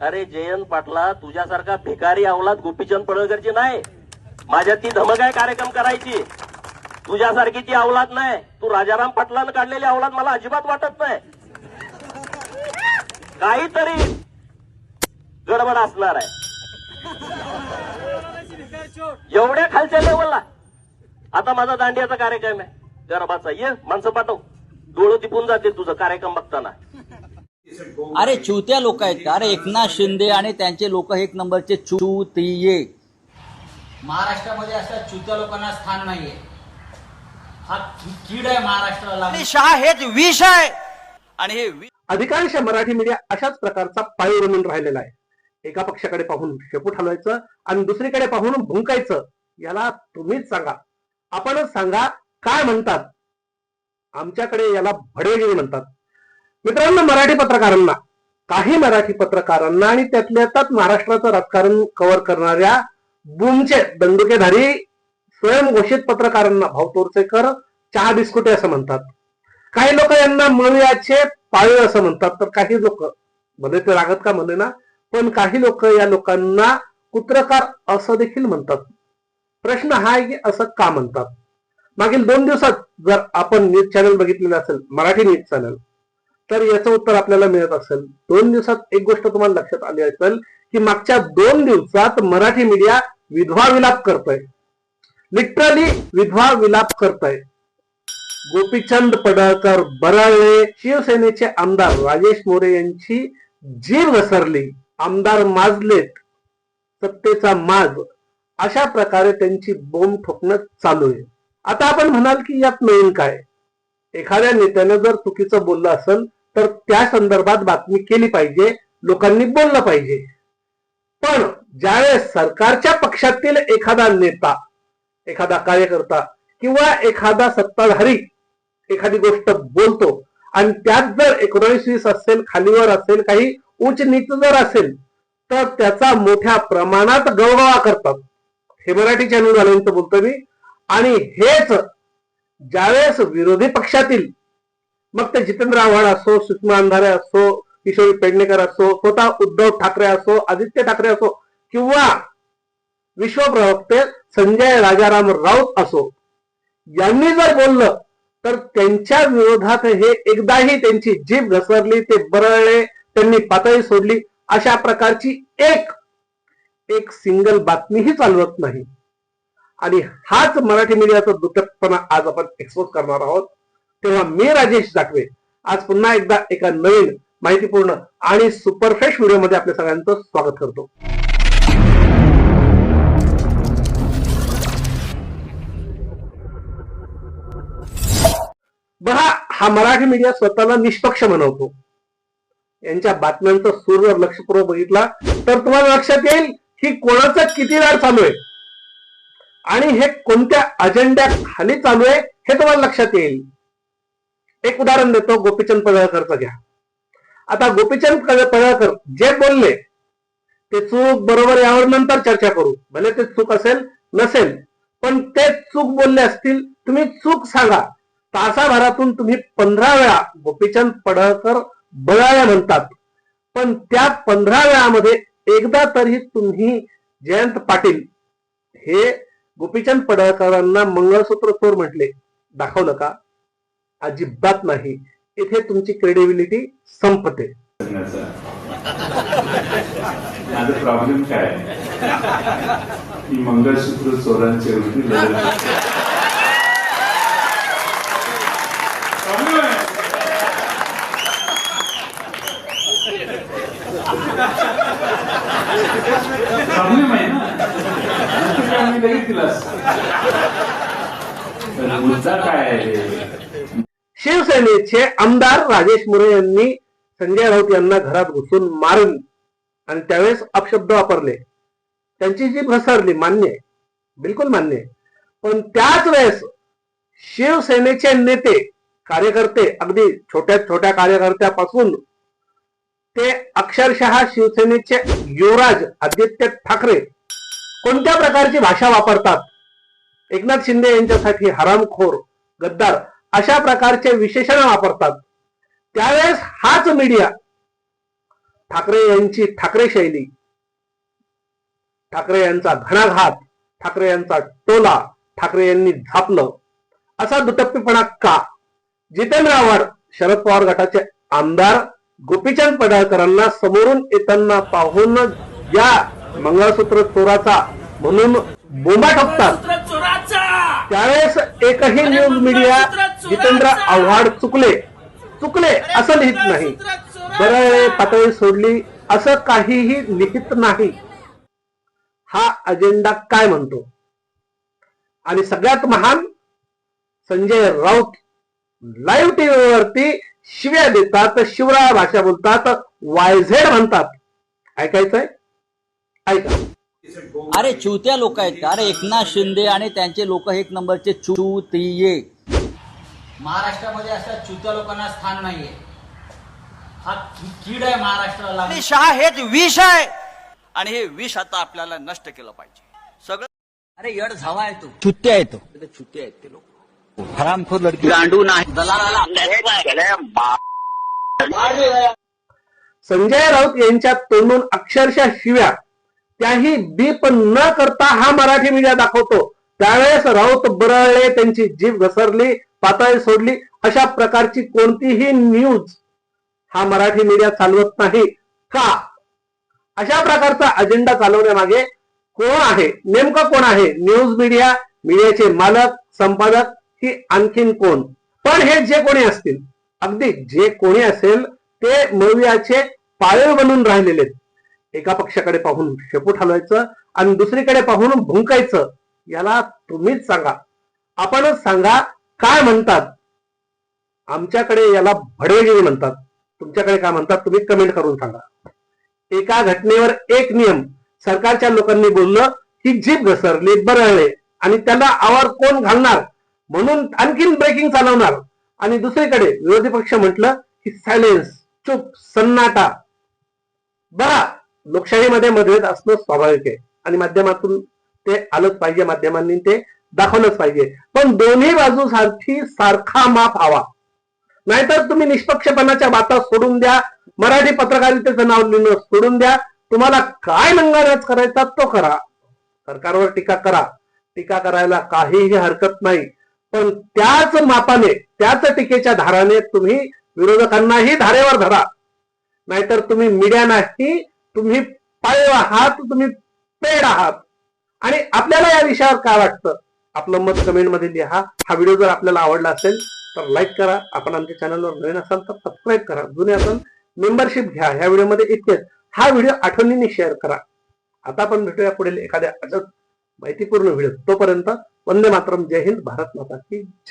अरे जयंत पाटला तुझ्यासारखा भिकारी अवलाद गोपीचंद पडळकरची नाही. माझ्यात ती धमक आहे कार्यक्रम करायची. तुझ्यासारखी ती अवलाद नाही. तू राजाराम पाटलानं काढलेली अवलाद मला अजिबात वाटत नाही. काहीतरी गडबड असणार आहे. एवढ्या खालच्या लेवलला आता माझा दांडियाचा कार्यक्रम आहे. गरबाचा. ये माणसं पाठव. डोळं तिपून जाते तुझं कार्यक्रम बघताना. अरे चुत्या लोक आहेत का? अरे एकनाथ शिंदे आणि त्यांचे लोक एक नंबरचे चुतिये. महाराष्ट्रामध्ये अशा चुत्या लोकांना स्थान नाहीये. हा कीड आहे महाराष्ट्राला. आणि शहा हेच विष आहे. आणि हे विष अधिकांश मराठी मीडिया अशाच प्रकारचा पाय बनून राहिलेला आहे. एका पक्षाकडे पाहून शेपूट हलवायचं आणि दुसरीकडे पाहून भुंकायचं याला तुम्हीच सांगा. आपणच सांगा काय म्हणतात? आमच्याकडे याला भडेगिरी म्हणतात. मित्रांनो मराठी पत्रकारांना काही मराठी पत्रकारांना आणि त्यातल्या त्यात महाराष्ट्राचं राजकारण कव्हर करणाऱ्या बुमचे दंडुकेधारी स्वयंघोषित पत्रकारांना भाऊ तोरसेकर चहा बिस्कुटे असं म्हणतात. काही लोक यांना मवियाचे पाळीव असं म्हणतात तर काही लोक मध्ये ते रागत का म्हणे ना पण काही लोक या लोकांना कुत्रकार असं देखील म्हणतात. प्रश्न हा आहे की असं का म्हणतात? मागील दोन दिवसात जर आपण न्यूज चॅनल बघितलेलं असेल मराठी न्यूज चॅनल तर याचं उत्तर आपल्याला मिळत असेल. दोन दिवसात एक गोष्ट तुम्हाला लक्षात आली असेल की मागच्या दोन दिवसात मराठी मीडिया विधवा विलाप करतोय. लिटरली विधवा विलाप करतोय. गोपीचंद पडळकर बरळले शिवसेनेचे आमदार राजेश मोरे यांची जीव घसरली. आमदार माजलेत सत्तेचा माज अशा प्रकारे त्यांची बोंब ठोकणं चालू आहे. आता आपण म्हणाल की यात नवीन काय? एखाद्या नेत्यानं जर चुकीचं बोललं असेल तर त्या संदर्भात बातमी केली पाहिजे लोकांनी बोललं पाहिजे. पण ज्यावेळेस सरकारच्या पक्षातील एखादा नेता एखादा कार्यकर्ता किंवा एखादा सत्ताधारी एखादी गोष्ट बोलतो आणि त्यात जर एकोणावीस वीस असेल खालीवर असेल काही उच्च नीच जर असेल तर त्याचा मोठ्या प्रमाणात गवगवा करतात. हे मराठी चॅनल वाल्यांचं बोलतो मी. आणि हेच ज्यावेळेस विरोधी पक्षातील मग ते जितेंद्र आव्हाड असो सुषमा अंधारे असो किशोरी पेडणेकर असो स्वतः उद्धव ठाकरे असो आदित्य ठाकरे असो किंवा विश्वप्रवक्ते संजय राजाराम राऊत असो यांनी जर बोललं तर त्यांच्या विरोधात हे एकदाही त्यांची जीभ घसरली ते बरळले त्यांनी पातळी सोडली अशा प्रकारची एक एक सिंगल बातमीही चालवत नाही. आणि हाच मराठी मीडियाचा दुटकपणा आज आपण एक्सपोज करणार आहोत. तेव्हा मी राजेश जाटवे आज पुन्हा एकदा एका नवीन माहितीपूर्ण आणि सुपरफ्रेश व्हिडिओमध्ये आपल्या सगळ्यांचं स्वागत करतो. बघा हा मराठी मीडिया स्वतःला निष्पक्ष म्हणवतो यांच्या बातम्यांचा सूरवर लक्षपूर्वक बघितला तर तुम्हाला लक्षात येईल की कोणाचा किती वेळ चालू आहे? आणि हे कोणत्या अजेंड्या खाली चालू आहे हे तुम्हाला लक्षात येईल. एक उदाहरण देतो गोपीचंद पडळकरचं घ्या आता गोपीचंद पडळकर जे बोलले ते चूक बरोबर यावर नंतर चर्चा करू. भले ते चूक असेल नसेल पण ते चूक बोलले असतील तुम्ही चूक सांगा. तासाभरातून तुम्ही पंधरा वेळा गोपीचंद पडळकर बळाया म्हणतात. पण त्या पंधरा वेळामध्ये एकदा तरी तुम्ही जयंत पाटील हे गोपीचंद पडळकरांना मंगळसूत्र चोर म्हटले. दाखवलं का? अजिबात नाही. तिथे तुमची क्रेडिबिलिटी संपते. माझा प्रॉब्लेम काय की मंगळसूत्र चोरांच्या विरुद्ध प्रॉब्लेम आहे. ना? नंतर मुद्दा काय आहे? शिवसेनेचे आमदार राजेश मुरे यांनी संजय राऊत यांना घरात घुसून मारून आणि त्यावेळेस अपशब्द वापरले. त्यांची जी घसरली मान्य आहे. बिलकुल मान्य आहे. पण त्याच वेळेस शिवसेनेचे नेते कार्यकर्ते अगदी छोट्या छोट्या कार्यकर्त्यापासून ते अक्षरशः शिवसेनेचे युवराज आदित्य ठाकरे कोणत्या प्रकारची भाषा वापरतात? एकनाथ शिंदे यांच्यासाठी हरामखोर गद्दार. अशा प्रकारचे विशेषण वापरतात. त्यावेळेस हाच मीडिया ठाकरे यांची ठाकरे शैली ठाकरे यांचा घणाघात ठाकरे यांचा टोला ठाकरे यांनी झापलं असा दुटप्पीपणा का? जितेंद्र आव्हाड शरद पवार गटाचे आमदार गोपीचंद पडळकरांना समोरून येताना पाहून या मंगळसूत्र चोराचा म्हणून बोंबा ठोकतात त्यावेळेस एकही न्यूज मीडिया जितेंद्र आव्हाड चुकले. चुकले असं लिहित नाही. बरं पातळी सोडली असं काहीही लिहित नाही. हा अजेंडा काय म्हणतो? आणि सगळ्यात महान संजय राऊत लाईव्ह टीव्हीवरती शिव्या देतात शिवराय भाषा बोलतात वायझेड म्हणतात. ऐकायचंय? ऐका. अरे चुत्या लोक आहेत. अरे एकनाथ शिंदे आणि त्यांचे लोक एक नंबरचे चुतीये महाराष्ट्रामध्ये अशा चुत्या लोकांना स्थान नाहीये. हा की- कीड आहे महाराष्ट्राला शहा हेच विष आहे. आणि हे विष आता आपल्याला नष्ट केलं पाहिजे. सगळं अरे यड झावा आहे तो चुत्या आहे तो. चुत्या आहेत ते लोक. हरामखोर लडकी. गांडू नाही. दलालाला संजय राऊत यांच्या तोंडून अक्षरशः शिव्या. त्याही बीप न करता हा मराठी मीडिया दाखवतो. त्यावेळेस राऊत बरळले त्यांची जीभ घसरली पातळी सोडली अशा प्रकारची कोणतीही न्यूज हा मराठी मीडिया चालवत नाही. का? अशा प्रकारचा अजेंडा चालवण्यामागे कोण आहे? नेमकं कोण आहे? न्यूज मीडिया मीडियाचे मालक संपादक की आणखीन कोण? पण हे जे कोणी असतील अगदी जे कोणी असेल ते मौर्याचे पाळीव बनून राहिलेले एका पक्षाकडे पाहून शेपूट हलवायचं आणि दुसरीकडे पाहून भुंकायचं. याला तुम्हीच सांगा. आपणच सांगा काय म्हणतात. आमच्याकडे याला भडवेगिरी म्हणतात. तुमच्याकडे काय म्हणतात तुम्ही कमेंट करून सांगा. एका घटनेवर एक नियम सरकारच्या लोकांनी बोललं की जीप घसरली बरळले आणि त्याला आवर कोण घालणार? म्हणून आणखीन ब्रेकिंग चालवणार. आणि दुसरीकडे विरोधी पक्ष म्हटलं की सायलेन्स चुप सन्नाटा. बरा लोकशाहीमध्ये मतभेद असणं स्वाभाविक आहे. आणि माध्यमातून ते आलंच पाहिजे माध्यमांनी ते दाखवलंच पाहिजे. पण दोन्ही बाजूसाठी सारखा माप हवा. नाहीतर तुम्ही निष्पक्षपणाच्या बाता सोडून द्या मराठी पत्रकारितेचं नाव लिहिणं सोडून द्या. तुम्हाला काय नंगानाच करायचा तो करा. सरकारवर टीका करा. टीका करायला काहीही हरकत नाही. पण त्याच मापाने त्याच टीकेच्या धाराने तुम्ही विरोधकांनाही धारेवर धरा. नाहीतर तुम्ही मीडिया नाही तुम्ही पाय आहात तुम्ही पेड आहात. आणि आपल्याला या विषयावर काय वाटतं? आपलं मत कमेंटमध्ये लिहा. हा व्हिडिओ जर आपल्याला आवडला असेल तर लाईक करा. आपण आमच्या चॅनलवर नवीन असाल तर सबस्क्राईब करा. जुने असाल मेंबरशिप घ्या. ह्या व्हिडिओमध्ये इतकेच. हा व्हिडिओ आठवणीने शेअर करा. आता आपण भेटूया पुढील एखाद्या अजब माहितीपूर्ण व्हिडिओ तोपर्यंत वंदे मातरम. जय हिंद. भारत माता की जय.